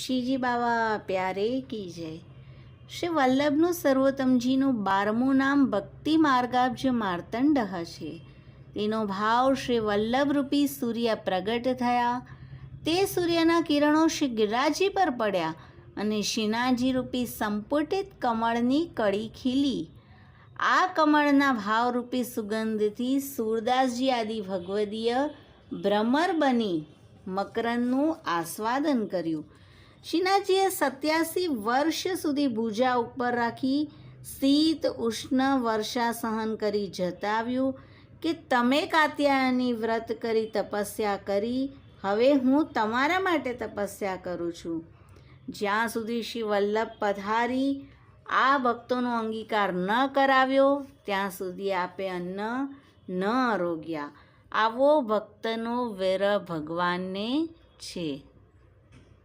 શ્રીજી બાવા પ્યારે કી જય. શ્રી વલ્લભનું સર્વોત્તમજીનું બારમું નામ ભક્તિ માર્ગાબ્જ માર્તંડ છે તેનો ભાવ શ્રી વલ્લભરૂપી સૂર્ય પ્રગટ થયા. તે સૂર્યના કિરણો શ્રી ગિરાજી પર પડ્યા અને શિનાજી રૂપી સંપુટિત કમળની કળી ખીલી. આ કમળના ભાવરૂપી સુગંધથી સૂરદાસજી આદિ ભગવદીય ભ્રમર બની મકરંદનું આસ્વાદન કર્યું. શિનાજીએ સત્યાસી વર્ષ સુધી ભૂજા ઉપર રાખી શીત, ઉષ્ણ વર્ષા સહન કરી જતાવ્યું કે તમે કાત્યાયની વ્રત કરી તપસ્યા કરી, હવે હું તમારા માટે તપસ્યા કરું છું. જ્યાં સુધી શ્રી વલ્લભ પધારી, આ ભક્તોનો અંગીકાર ન કરાવ્યો, ત્યાં સુધી આપે અન્ન ન આરોગ્યા. આવો ભક્તનો વેર ભગવાનને છે.